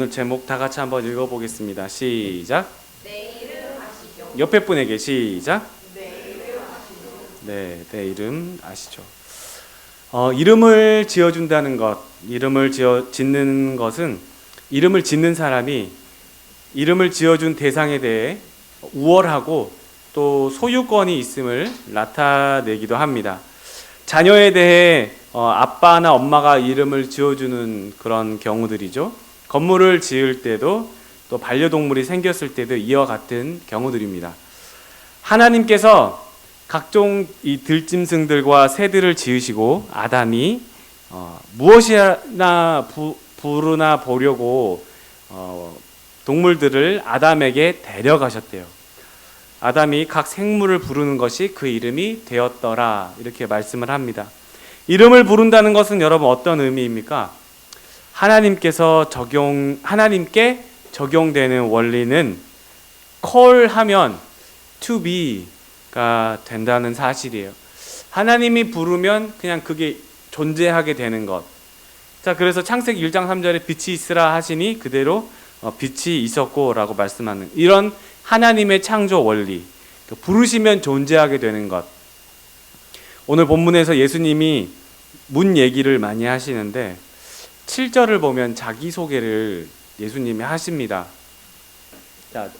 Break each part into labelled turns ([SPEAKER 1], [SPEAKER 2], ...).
[SPEAKER 1] 오늘 제목 다 같이 한번 읽어보겠습니다. 시작.
[SPEAKER 2] 내 이름 아시죠?
[SPEAKER 1] 옆에 분에게 시작.
[SPEAKER 2] 내 이름 아시죠?
[SPEAKER 1] 네, 내 이름 아시죠? 어, 이름을 지어준다는 것, 이름을 지어 짓는 것은 이름을 짓는 사람이 이름을 지어준 대상에 대해 우월하고 또 소유권이 있음을 나타내기도 합니다. 자녀에 대해 어, 아빠나 엄마가 이름을 지어주는 그런 경우들이죠. 건물을 지을 때도 또 반려동물이 생겼을 때도 이와 같은 경우들입니다. 하나님께서 각종 이 들짐승들과 새들을 지으시고 아담이 어, 무엇이나 부, 부르나 보려고 어, 동물들을 아담에게 데려가셨대요. 아담이 각 생물을 부르는 것이 그 이름이 되었더라 이렇게 말씀을 합니다. 이름을 부른다는 것은 여러분 어떤 의미입니까? 하나님께서 적용 하나님께 적용되는 원리는 call 하면 to be가 된다는 사실이에요. 하나님이 부르면 그냥 그게 존재하게 되는 것. 자, 그래서 창세기 1장 3절에 빛이 있으라 하시니 그대로 어, 빛이 있었고라고 말씀하는 이런 하나님의 창조 원리. 그 부르시면 존재하게 되는 것. 오늘 본문에서 예수님이 문 얘기를 많이 하시는데 7절을 보면 자기소개를 예수님이 하십니다. 자,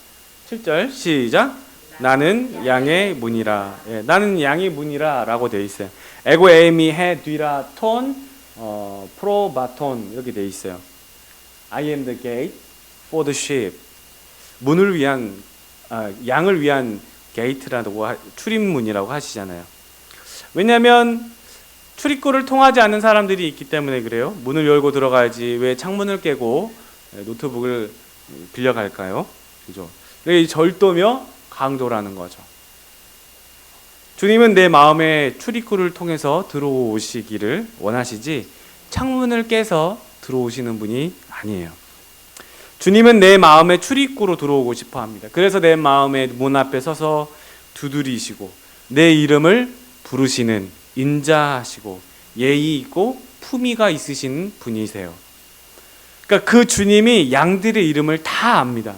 [SPEAKER 1] 7절 시작. 나는 양의 문이라. 예, 나는 양의 문이라라고 돼 있어요. 에고 에미 해 뒤라 톤 어, 프로바톤 이렇게 돼 있어요. I am the gate for the sheep. 문을 위한 아, 양을 위한 게이트라고 하- 출입문이라고 하시잖아요. 왜냐하면 출입구를 통하지 않는 사람들이 있기 때문에 그래요. 문을 열고 들어가야지 왜 창문을 깨고 예, 노트북을 빌려갈까요? 그죠? 이 절도며 강도라는 거죠. 주님은 내 마음의 출입구를 통해서 들어오시기를 원하시지 창문을 깨서 들어오시는 분이 아니에요. 주님은 내 마음의 출입구로 들어오고 싶어 합니다. 그래서 내 마음의 문 앞에 서서 두드리시고 내 이름을 부르시는 인자하시고 예의 있고 품위가 있으신 분이세요. 그러니까 그 주님이 양들의 이름을 다 압니다.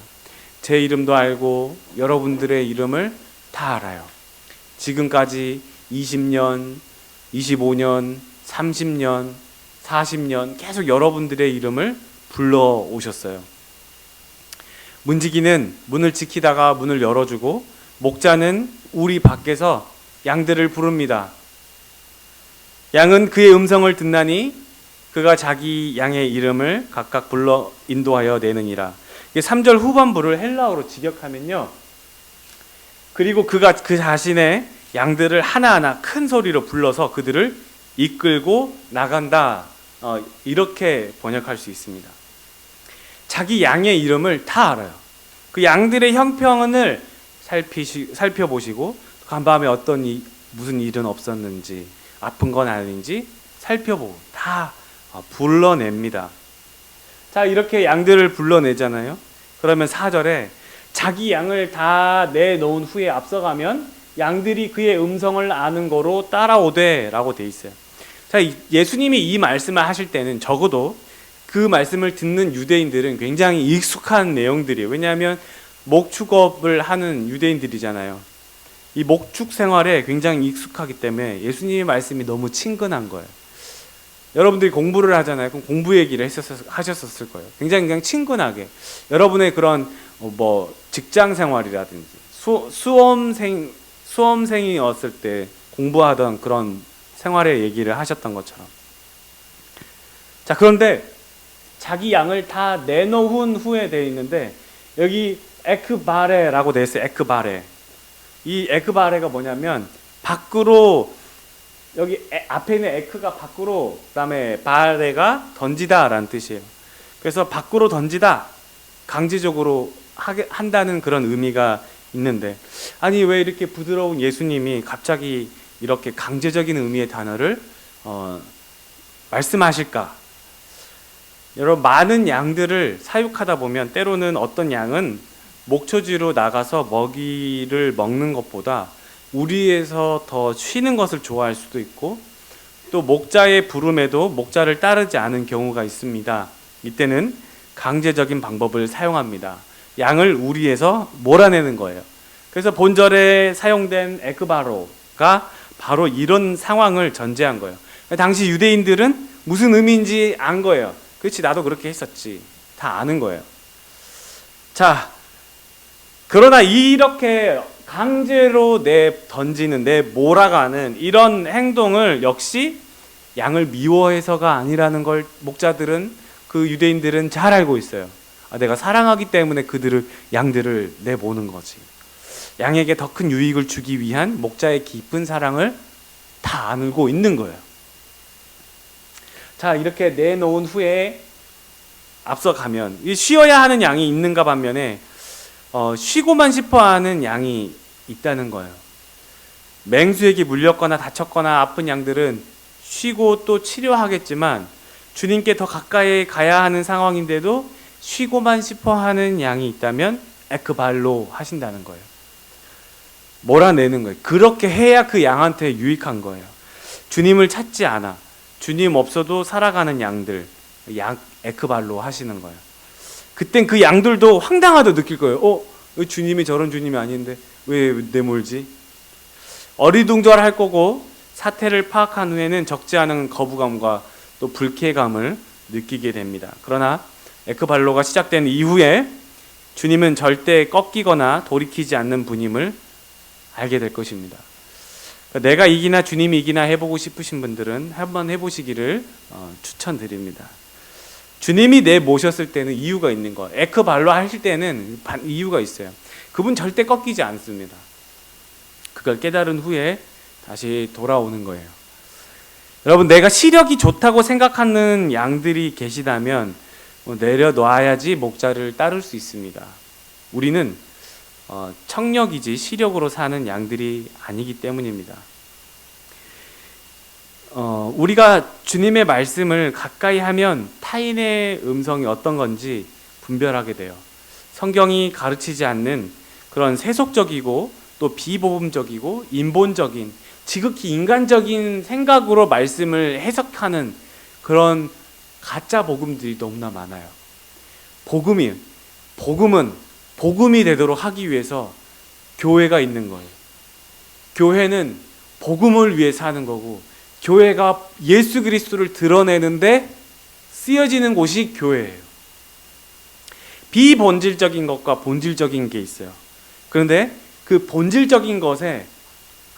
[SPEAKER 1] 제 이름도 알고 여러분들의 이름을 다 알아요. 지금까지 20년, 25년, 30년, 40년 계속 여러분들의 이름을 불러 오셨어요. 문지기는 문을 지키다가 문을 열어주고 목자는 우리 밖에서 양들을 부릅니다. 양은 그의 음성을 듣나니 그가 자기 양의 이름을 각각 불러 인도하여 내느니라. 3절 후반부를 헬라어로 직역하면요. 그리고 그가 그 자신의 양들을 하나하나 큰 소리로 불러서 그들을 이끌고 나간다. 어, 이렇게 번역할 수 있습니다. 자기 양의 이름을 다 알아요. 그 양들의 형평을 살피시, 살펴보시고 간밤에 어떤 이, 무슨 일은 없었는지 아픈 건 아닌지 살펴보고 다 어, 불러냅니다. 자 이렇게 양들을 불러내잖아요. 그러면 4절에 자기 양을 다 내놓은 후에 앞서가면 양들이 그의 음성을 아는 거로 따라오되라고 돼 있어요. 자 이- 예수님이 이 말씀을 하실 때는 적어도 그 말씀을 듣는 유대인들은 굉장히 익숙한 내용들이에요. 왜냐하면 목축업을 하는 유대인들이잖아요. 이 목축 생활에 굉장히 익숙하기 때문에 예수님의 말씀이 너무 친근한 거예요. 여러분들이 공부를 하잖아요. 그럼 공부 얘기를 했었, 하셨었을 거예요. 굉장히 그냥 친근하게. 여러분의 그런 어, 뭐 직장 생활이라든지 수, 수험생 수험생이었을 때 공부하던 그런 생활의 얘기를 하셨던 것처럼. 자 그런데 자기 양을 다 내놓은 후에 돼 있는데 여기 에크바레라고 돼 있어요. 에크바레. 이 에크바레가 뭐냐면 밖으로 여기 에- 앞에 있는 에크가 밖으로 그다음에 바레가 던지다라는 뜻이에요. 그래서 밖으로 던지다 강제적으로 하게 한다는 그런 의미가 있는데 아니 왜 이렇게 부드러운 예수님이 갑자기 이렇게 강제적인 의미의 단어를 어, 말씀하실까? 여러분 많은 양들을 사육하다 보면 때로는 어떤 양은 목초지로 나가서 먹이를 먹는 것보다 우리에서 더 쉬는 것을 좋아할 수도 있고 또 목자의 부름에도 목자를 따르지 않은 경우가 있습니다. 이때는 강제적인 방법을 사용합니다. 양을 우리에서 몰아내는 거예요. 그래서 본절에 사용된 에크바로가 바로 이런 상황을 전제한 거예요. 당시 유대인들은 무슨 의미인지 안 거예요. 그렇지, 나도 그렇게 했었지. 다 아는 거예요. 자, 그러나 이렇게 강제로 내 던지는, 내 몰아가는 이런 행동을 역시 양을 미워해서가 아니라는 걸 목자들은 그 유대인들은 잘 알고 있어요. 아, 내가 사랑하기 때문에 그들을 양들을 내모는 거지. 양에게 더 큰 유익을 주기 위한 목자의 깊은 사랑을 다 알고 있는 거예요. 자, 이렇게 내놓은 후에 앞서 가면 이 쉬어야 하는 양이 있는가 반면에 어, 쉬고만 싶어 하는 양이 있다는 거예요. 맹수에게 물렸거나 다쳤거나 아픈 양들은 쉬고 또 치료하겠지만 주님께 더 가까이 가야 하는 상황인데도 쉬고만 싶어 하는 양이 있다면 에크발로 하신다는 거예요. 몰아내는 거예요. 그렇게 해야 그 양한테 유익한 거예요. 주님을 찾지 않아. 주님 없어도 살아가는 양들, 양 에크발로 하시는 거예요. 그땐 그 양들도 황당하다 느낄 거예요. 어, 왜 주님이 저런 주님이 아닌데 왜 내몰지? 어리둥절할 거고 사태를 파악한 후에는 적지 않은 거부감과 또 불쾌감을 느끼게 됩니다. 그러나 에크발로가 시작된 이후에 주님은 절대 꺾이거나 돌이키지 않는 분임을 알게 될 것입니다. 그러니까 내가 이기나 주님이 이기나 해보고 싶으신 분들은 한번 해보시기를 어, 추천드립니다. 주님이 내 모셨을 때는 이유가 있는 거예요. 에크 발로 하실 때는 반- 이유가 있어요. 그분 절대 꺾이지 않습니다. 그걸 깨달은 후에 다시 돌아오는 거예요. 여러분, 내가 시력이 좋다고 생각하는 양들이 계시다면 뭐 내려놔야지 목자를 따를 수 있습니다. 우리는 어, 청력이지 시력으로 사는 양들이 아니기 때문입니다. 어, 우리가 주님의 말씀을 가까이 하면 타인의 음성이 어떤 건지 분별하게 돼요. 성경이 가르치지 않는 그런 세속적이고 또 비복음적이고 인본적인 지극히 인간적인 생각으로 말씀을 해석하는 그런 가짜 복음들이 너무나 많아요. 복음이 복음은 복음이 되도록 하기 위해서 교회가 있는 거예요. 교회는 복음을 위해 사는 거고 교회가 예수 그리스도를 드러내는데 쓰여지는 곳이 교회예요. 비본질적인 것과 본질적인 게 있어요. 그런데 그 본질적인 것에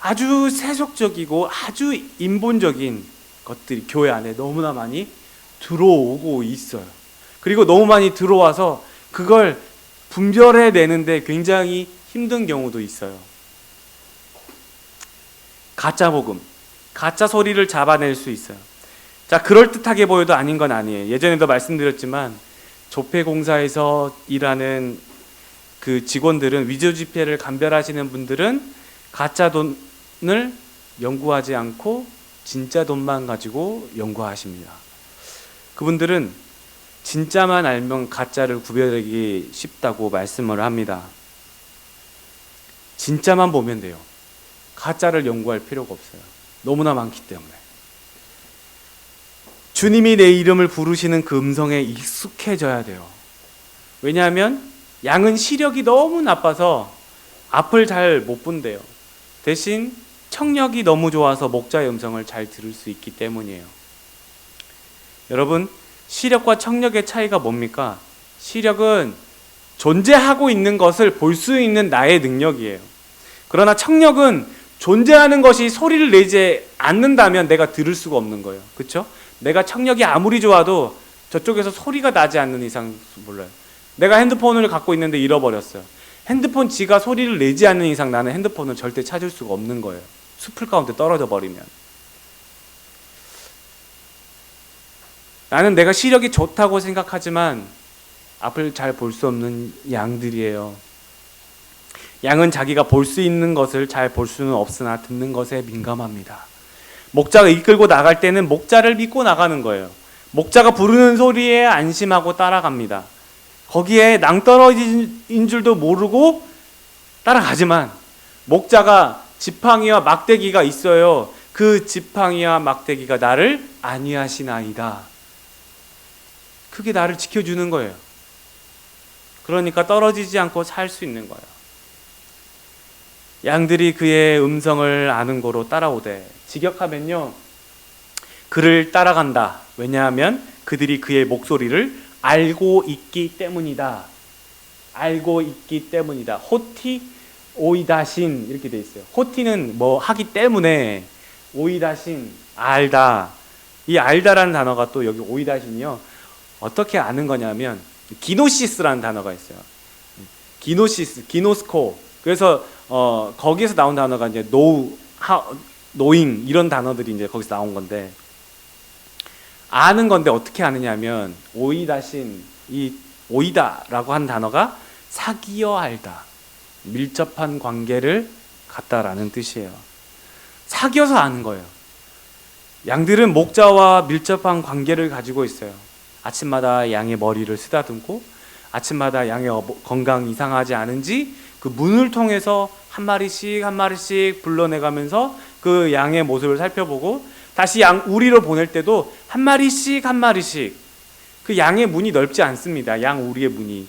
[SPEAKER 1] 아주 세속적이고 아주 인본적인 것들이 교회 안에 너무나 많이 들어오고 있어요. 그리고 너무 많이 들어와서 그걸 분별해 내는데 굉장히 힘든 경우도 있어요. 가짜 복음, 가짜 소리를 잡아낼 수 있어요. 자, 그럴듯하게 보여도 아닌 건 아니에요. 예전에도 말씀드렸지만 조폐공사에서 일하는 그 직원들은 위조 지폐를 감별하시는 분들은 가짜 돈을 연구하지 않고 진짜 돈만 가지고 연구하십니다. 그분들은 진짜만 알면 가짜를 구별하기 쉽다고 말씀을 합니다. 진짜만 보면 돼요. 가짜를 연구할 필요가 없어요. 너무나 많기 때문에. 주님이 내 이름을 부르시는 그 음성에 익숙해져야 돼요. 왜냐하면 양은 시력이 너무 나빠서 앞을 잘 못 본대요. 대신 청력이 너무 좋아서 목자의 음성을 잘 들을 수 있기 때문이에요. 여러분, 시력과 청력의 차이가 뭡니까? 시력은 존재하고 있는 것을 볼 수 있는 나의 능력이에요. 그러나 청력은 존재하는 것이 소리를 내지 않는다면 내가 들을 수가 없는 거예요. 그렇죠? 내가 청력이 아무리 좋아도 저쪽에서 소리가 나지 않는 이상 몰라요. 내가 핸드폰을 갖고 있는데 잃어버렸어요. 핸드폰 지가 소리를 내지 않는 이상 나는 핸드폰을 절대 찾을 수가 없는 거예요. 숲을 가운데 떨어져 버리면. 나는 내가 시력이 좋다고 생각하지만 앞을 잘 볼 수 없는 양들이에요. 양은 자기가 볼 수 있는 것을 잘 볼 수는 없으나 듣는 것에 민감합니다. 목자가 이끌고 나갈 때는 목자를 믿고 나가는 거예요. 목자가 부르는 소리에 안심하고 따라갑니다. 거기에 낭떠러지인 줄도 모르고 따라가지만 목자가 지팡이와 막대기가 있어요. 그 지팡이와 막대기가 나를 안위하시나이다. 그게 나를 지켜주는 거예요. 그러니까 떨어지지 않고 살 수 있는 거예요. 양들이 그의 음성을 아는 고로 따라오되 직역하면요 그를 따라간다. 왜냐하면 그들이 그의 목소리를 알고 있기 때문이다. 알고 있기 때문이다. 호티 오이다신 이렇게 돼 있어요. 호티는 뭐 하기 때문에 오이다신 알다. 이 알다라는 단어가 또 여기 오이다신이요. 어떻게 아는 거냐면 기노시스라는 단어가 있어요. 기노시스, 기노스코. 그래서 어 거기에서 나온 단어가 이제 노우, 하, 노잉 이런 단어들이 이제 거기서 나온 건데 아는 건데 어떻게 아느냐면 오이다신 이 오이다라고 한 단어가 사귀어 알다 밀접한 관계를 갖다라는 뜻이에요. 사귀어서 아는 거예요. 양들은 목자와 밀접한 관계를 가지고 있어요. 아침마다 양의 머리를 쓰다듬고 아침마다 양의 어- 건강 이상하지 않은지 그 문을 통해서 한 마리씩 한 마리씩 불러내가면서 그 양의 모습을 살펴보고 다시 양 우리로 보낼 때도 한 마리씩 한 마리씩 그 양의 문이 넓지 않습니다. 양 우리의 문이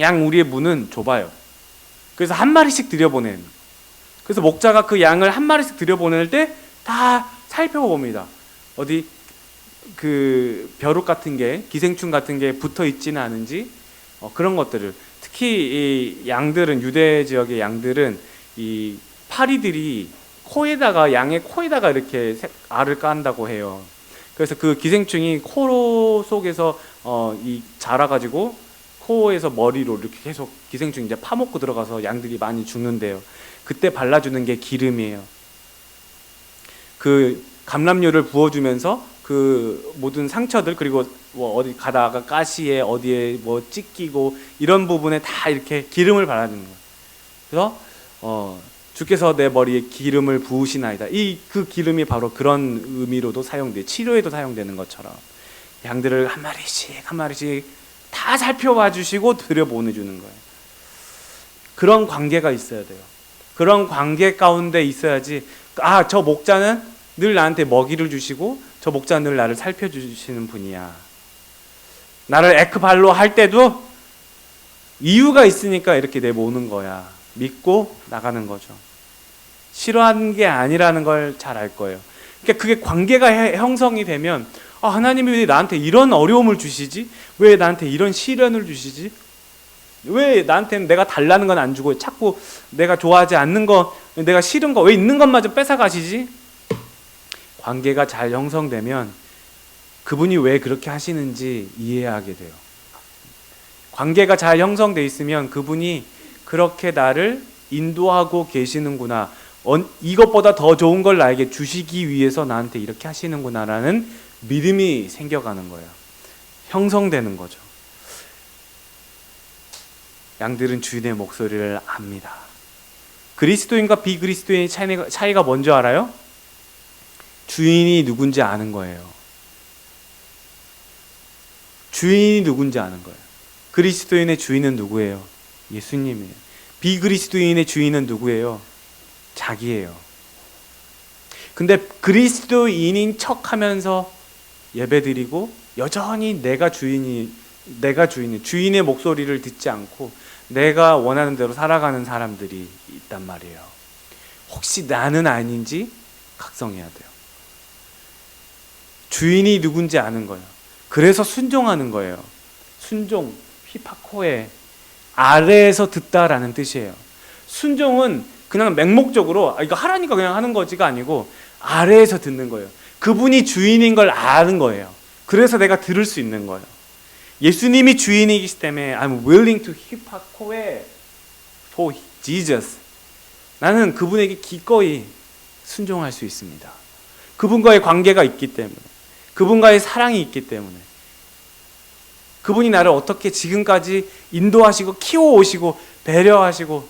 [SPEAKER 1] 양 우리의 문은 좁아요. 그래서 한 마리씩 들여보낸. 그래서 목자가 그 양을 한 마리씩 들여보낼 때 다 살펴봅니다. 어디 그 벼룩 같은 게 기생충 같은 게 붙어 있지는 않은지 어, 그런 것들을 특히 이 양들은 유대 지역의 양들은 이 파리들이 코에다가 양의 코에다가 이렇게 색- 알을 깐다고 해요. 그래서 그 기생충이 코 속에서 어, 이 자라가지고 코에서 머리로 이렇게 계속 기생충 이제 파먹고 들어가서 양들이 많이 죽는데요. 그때 발라주는 게 기름이에요. 그 감람유를 부어주면서 그 모든 상처들 그리고 뭐 어디 가다가 가시에 어디에 뭐 찢기고 이런 부분에 다 이렇게 기름을 발라주는 거예요. 그래서 어, 주께서 내 머리에 기름을 부으시나이다. 이 그 기름이 바로 그런 의미로도 사용돼 치료에도 사용되는 것처럼 양들을 한 마리씩 한 마리씩 다 살펴봐 주시고 들여 보내 주는 거예요. 그런 관계가 있어야 돼요. 그런 관계 가운데 있어야지 아 저 목자는 늘 나한테 먹이를 주시고 저 목자는 늘 나를 살펴주시는 분이야. 나를 에크발로 할 때도 이유가 있으니까 이렇게 내모는 거야. 믿고 나가는 거죠. 싫어하는 게 아니라는 걸 잘 알 거예요. 그러니까 그게 관계가 해- 형성이 되면 아, 하나님이 왜 나한테 이런 어려움을 주시지? 왜 나한테 이런 시련을 주시지? 왜 나한테는 내가 달라는 건 안 주고 자꾸 내가 좋아하지 않는 거, 내가 싫은 거, 왜 있는 것마저 뺏어 가시지? 관계가 잘 형성되면 그분이 왜 그렇게 하시는지 이해하게 돼요. 관계가 잘 형성돼 있으면 그분이 그렇게 나를 인도하고 계시는구나. 언- 이것보다 더 좋은 걸 나에게 주시기 위해서 나한테 이렇게 하시는구나라는 믿음이 생겨가는 거예요. 형성되는 거죠. 양들은 주인의 목소리를 압니다. 그리스도인과 비그리스도인의 차이가, 차이가 뭔지 알아요? 주인이 누군지 아는 거예요. 주인이 누군지 아는 거예요. 그리스도인의 주인은 누구예요? 예수님이에요. 비그리스도인의 주인은 누구예요? 자기예요. 근데 그리스도인인 척 하면서 예배드리고 여전히 내가 주인이 내가 주인이 주인의 목소리를 듣지 않고 내가 원하는 대로 살아가는 사람들이 있단 말이에요. 혹시 나는 아닌지 각성해야 돼요. 주인이 누군지 아는 거예요. 그래서 순종하는 거예요. 순종, 휘파코에 아래에서 듣다라는 뜻이에요. 순종은 그냥 맹목적으로 아, 이거 하라니까 그냥 하는 거지가 아니고 아래에서 듣는 거예요. 그분이 주인인 걸 아는 거예요. 그래서 내가 들을 수 있는 거예요. 예수님이 주인이기 때문에 I'm willing to 휘파코에 for Jesus. 나는 그분에게 기꺼이 순종할 수 있습니다. 그분과의 관계가 있기 때문에, 그분과의 사랑이 있기 때문에, 그분이 나를 어떻게 지금까지 인도하시고 키워오시고 배려하시고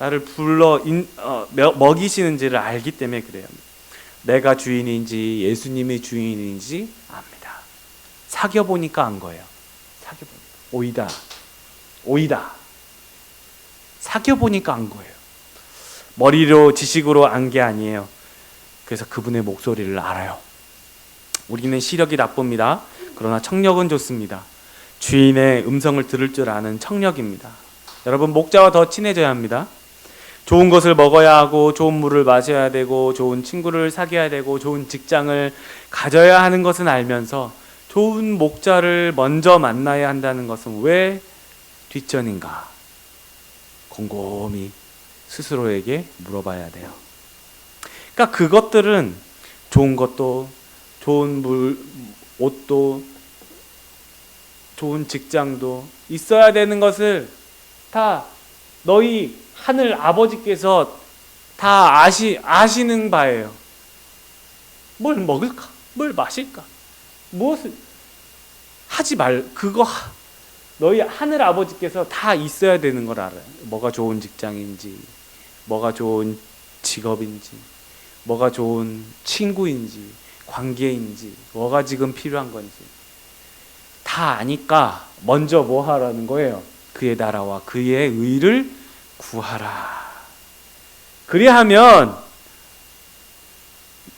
[SPEAKER 1] 나를 불러 인, 어, 며- 먹이시는지를 알기 때문에 그래요. 내가 주인인지 예수님이 주인인지 압니다. 사귀어 보니까 안 거예요. 사귀어 보니까 오이다, 오이다. 사귀어 보니까 안 거예요. 머리로 지식으로 안 게 아니에요. 그래서 그분의 목소리를 알아요. 우리는 시력이 나쁩니다. 그러나 청력은 좋습니다. 주인의 음성을 들을 줄 아는 청력입니다. 여러분 목자와 더 친해져야 합니다. 좋은 것을 먹어야 하고 좋은 물을 마셔야 되고 좋은 친구를 사귀어야 되고 좋은 직장을 가져야 하는 것은 알면서 좋은 목자를 먼저 만나야 한다는 것은 왜 뒷전인가? 곰곰이 스스로에게 물어봐야 돼요. 그러니까 그것들은 좋은 것도 좋은 물 옷도 좋은 직장도 있어야 되는 것을 다 너희 하늘 아버지께서 다 아시 아시는 바예요. 뭘 먹을까? 뭘 마실까? 무엇을 하지 말 그거 하- 너희 하늘 아버지께서 다 있어야 되는 걸 알아요. 뭐가 좋은 직장인지, 뭐가 좋은 직업인지, 뭐가 좋은 친구인지, 관계인지, 뭐가 지금 필요한 건지 다 아니까 먼저 뭐 하라는 거예요? 그의 나라와 그의 의를 구하라. 그리하면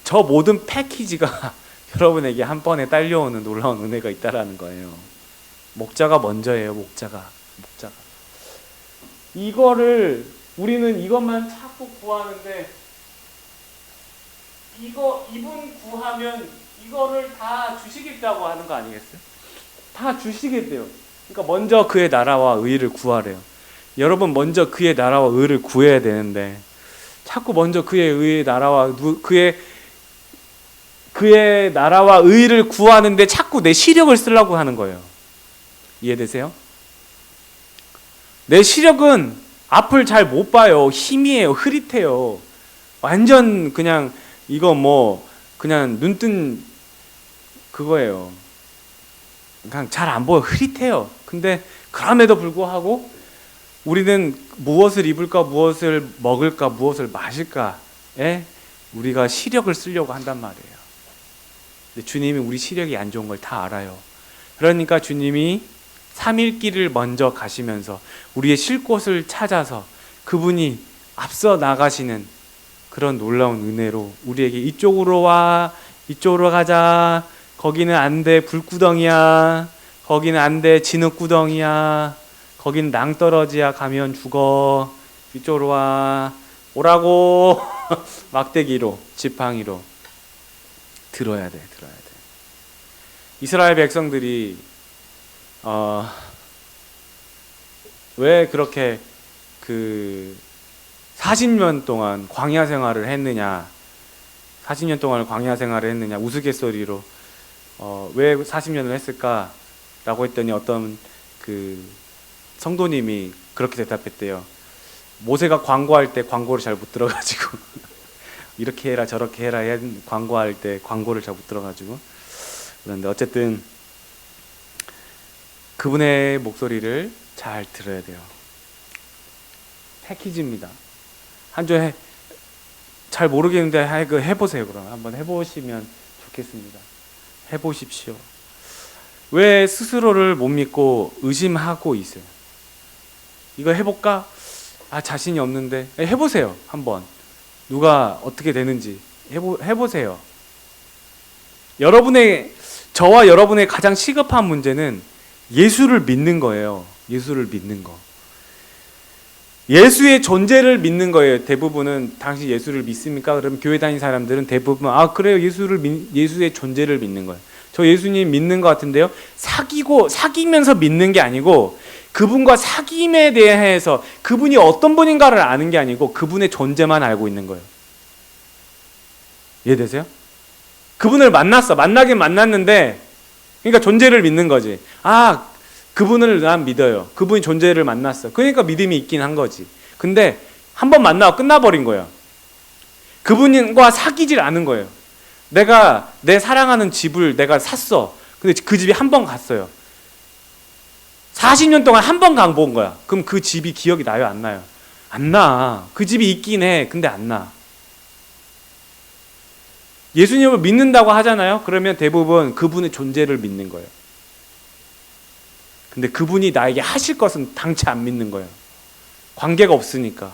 [SPEAKER 1] 저 모든 패키지가 여러분에게 한 번에 딸려오는 놀라운 은혜가 있다라는 거예요. 목자가 먼저예요, 목자가. 목자가. 이거를 우리는 이것만 자꾸 구하는데 이거 이분 구하면 이거를 다 주시겠다고 하는 거 아니겠어요? 다 주시겠대요. 그러니까 먼저 그의 나라와 의를 구하래요. 여러분 먼저 그의 나라와 의를 구해야 되는데 자꾸 먼저 그의 의의 나라와 누- 그의 그의 나라와 의를 구하는데 자꾸 내 시력을 쓰려고 하는 거예요. 이해되세요? 내 시력은 앞을 잘 못 봐요. 희미해요. 흐릿해요. 완전 그냥 이거 뭐 그냥 눈뜬 그거예요. 그냥 잘 안 보여. 흐릿해요. 근데 그럼에도 불구하고 우리는 무엇을 입을까, 무엇을 먹을까, 무엇을 마실까에 우리가 시력을 쓰려고 한단 말이에요. 주님이 우리 시력이 안 좋은 걸 다 알아요. 그러니까 주님이 삼일길을 먼저 가시면서 우리의 쉴 곳을 찾아서 그분이 앞서 나가시는 그런 놀라운 은혜로 우리에게 이쪽으로 와, 이쪽으로 가자. 거기는 안 돼, 불구덩이야. 거기는 안 돼, 진흙구덩이야. 거긴 낭떠러지야, 가면 죽어. 이쪽으로 와. 오라고. 막대기로, 지팡이로. 들어야 돼, 들어야 돼. 이스라엘 백성들이, 어, 왜 그렇게 그 40년 동안 광야 생활을 했느냐? 40년 동안 광야 생활을 했느냐? 우스갯소리로 어, 왜 40년을 했을까라고 했더니 어떤 그 성도님이 그렇게 대답했대요. 모세가 광고할 때 광고를 잘 못 들어가지고 이렇게 해라 저렇게 해라 해 광고할 때 광고를 잘 못 들어가지고 그런데 어쨌든 그분의 목소리를 잘 들어야 돼요. 패키지입니다. 한주 잘 모르겠는데 해- 그 해보세요 그럼 한번 해보시면 좋겠습니다. 해보십시오. 왜 스스로를 못 믿고 의심하고 있어요? 이거 해볼까? 아 자신이 없는데 에, 해보세요 한번 누가 어떻게 되는지 해보 해보세요. 여러분의 저와 여러분의 가장 시급한 문제는 예수를 믿는 거예요. 예수를 믿는 거. 예수의 존재를 믿는 거예요. 대부분은 당신 예수를 믿습니까? 그러면 교회 다니는 사람들은 대부분 아 그래요 예수를 믿, 예수의 존재를 믿는 거예요. 저 예수님 믿는 것 같은데요. 사귀고 사귀면서 믿는 게 아니고 그분과 사귐에 대해서 그분이 어떤 분인가를 아는 게 아니고 그분의 존재만 알고 있는 거예요. 이해되세요? 그분을 만났어. 만나긴 만났는데 그러니까 존재를 믿는 거지. 아, 그분을 난 믿어요. 그분이 존재를 만났어. 그러니까 믿음이 있긴 한 거지. 근데 한 번 만나고 끝나버린 거예요. 그분과 사귀질 않은 거예요. 내가 내 사랑하는 집을 내가 샀어. 근데 그 집이 한 번 갔어요. 40년 동안 한 번 간 본 거야. 그럼 그 집이 기억이 나요? 안 나요? 안 나. 그 집이 있긴 해. 근데 안 나. 예수님을 믿는다고 하잖아요? 그러면 대부분 그분의 존재를 믿는 거예요. 근데 그분이 나에게 하실 것은 당치 안 믿는 거예요. 관계가 없으니까.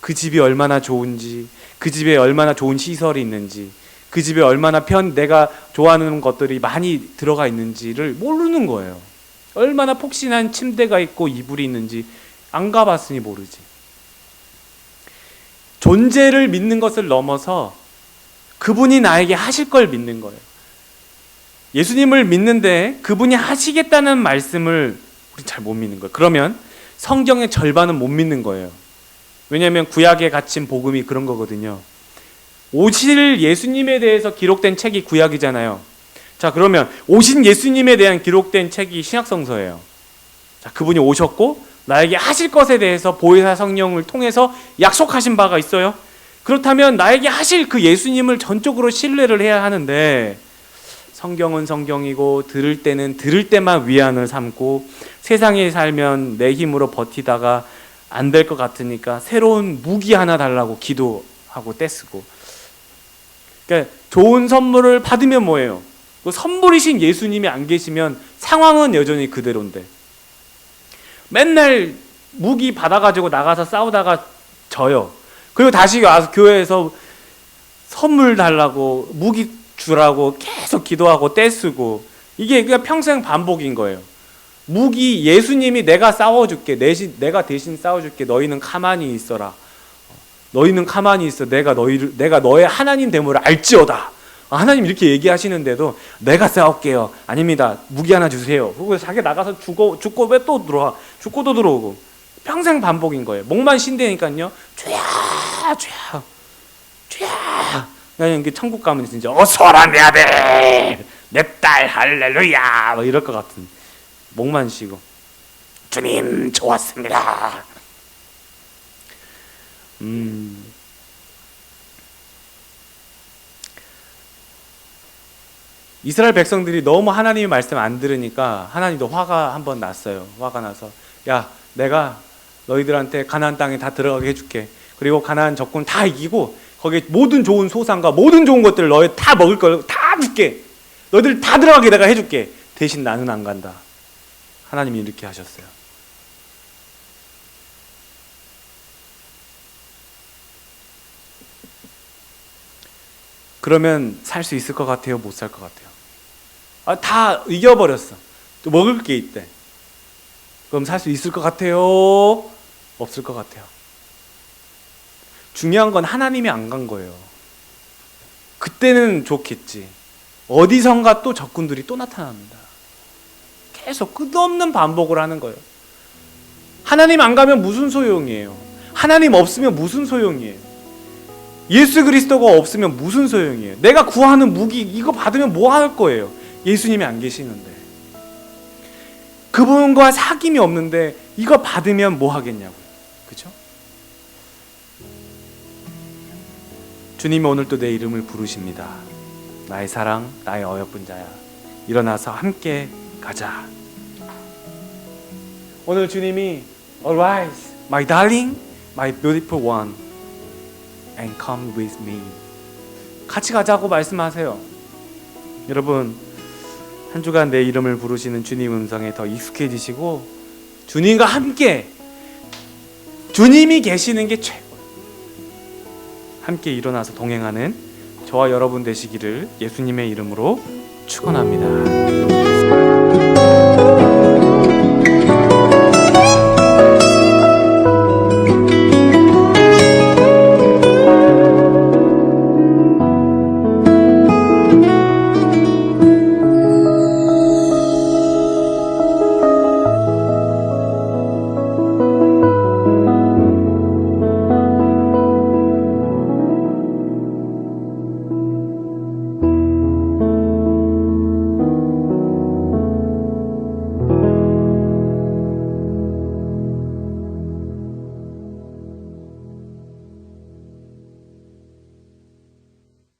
[SPEAKER 1] 그 집이 얼마나 좋은지, 그 집에 얼마나 좋은 시설이 있는지, 그 집에 얼마나 편, 내가 좋아하는 것들이 많이 들어가 있는지를 모르는 거예요. 얼마나 폭신한 침대가 있고 이불이 있는지 안 가봤으니 모르지. 존재를 믿는 것을 넘어서 그분이 나에게 하실 걸 믿는 거예요. 예수님을 믿는데 그분이 하시겠다는 말씀을 우리 잘 못 믿는 거예요. 그러면 성경의 절반은 못 믿는 거예요. 왜냐하면 구약에 갇힌 복음이 그런 거거든요. 오실 예수님에 대해서 기록된 책이 구약이잖아요. 자, 그러면 오신 예수님에 대한 기록된 책이 신약성서예요. 자, 그분이 오셨고 나에게 하실 것에 대해서 보혜사 성령을 통해서 약속하신 바가 있어요. 그렇다면 나에게 하실 그 예수님을 전적으로 신뢰를 해야 하는데 성경은 성경이고 들을 때는 들을 때만 위안을 삼고 세상에 살면 내 힘으로 버티다가 안 될 것 같으니까 새로운 무기 하나 달라고 기도하고 떼쓰고 그러니까 좋은 선물을 받으면 뭐예요? 그 선물이신 예수님이 안 계시면 상황은 여전히 그대로인데 맨날 무기 받아가지고 나가서 싸우다가 져요. 그리고 다시 와서 교회에서 선물 달라고 무기 주라고 계속 기도하고 떼쓰고 이게 그냥 평생 반복인 거예요. 무기 예수님이 내가 싸워줄게 내시, 내가 대신 싸워줄게 너희는 가만히 있어라. 너희는 가만히 있어. 내가 너희를 내가 너의 하나님 됨을 알지어다. 아, 하나님 이렇게 얘기하시는데도 내가 싸울게요. 아닙니다. 무기 하나 주세요. 그리고 자기 나가서 죽고 죽고 왜 또 들어와? 죽고 또 들어오고 평생 반복인 거예요. 목만 쉰다니까요. 죄야 죄야 죄야. 그냥 그 천국 가면 진짜 어서라 내 아들 내 딸 할렐루야 뭐 이럴 것 같은 목만 쉬고 주님 좋았습니다. 음. 이스라엘 백성들이 너무 하나님의 말씀 안 들으니까 하나님도 화가 한 번 났어요. 화가 나서 야 내가 너희들한테 가나안 땅에 다 들어가게 해줄게. 그리고 가나안 적군 다 이기고 거기에 모든 좋은 소산과 모든 좋은 것들 너희 다 먹을 걸 다 줄게. 너희들 다 들어가게 내가 해줄게. 대신 나는 안 간다. 하나님이 이렇게 하셨어요. 그러면 살 수 있을 것 같아요? 못 살 것 같아요? 아, 다 이겨버렸어. 또 먹을 게 있대. 그럼 살 수 있을 것 같아요? 없을 것 같아요. 중요한 건 하나님이 안 간 거예요. 그때는 좋겠지. 어디선가 또 적군들이 또 나타납니다. 계속 끝없는 반복을 하는 거예요. 하나님 안 가면 무슨 소용이에요? 하나님 없으면 무슨 소용이에요? 예수 그리스도가 없으면 무슨 소용이에요? 내가 구하는 무기 이거 받으면 뭐 할 거예요? 예수님이 안 계시는데. 그분과 사귐이 없는데 이거 받으면 뭐 하겠냐고요. 그죠? 주님이 오늘 또내 이름을 부르십니다. 나의 사랑, 나의 어여쁜 자야. 일어나서 함께 가자. 오늘 주님이 Arise, my darling, my beautiful one, and come with me. 같이 가자고 말씀하세요. 여러분, 한 주간 내 이름을 부르시는 주님 음성에 더 익숙해지시고 주님과 함께 주님이 계시는 게 최고예요. 함께 일어나서 동행하는 저와 여러분 되시기를 예수님의 이름으로 축원합니다.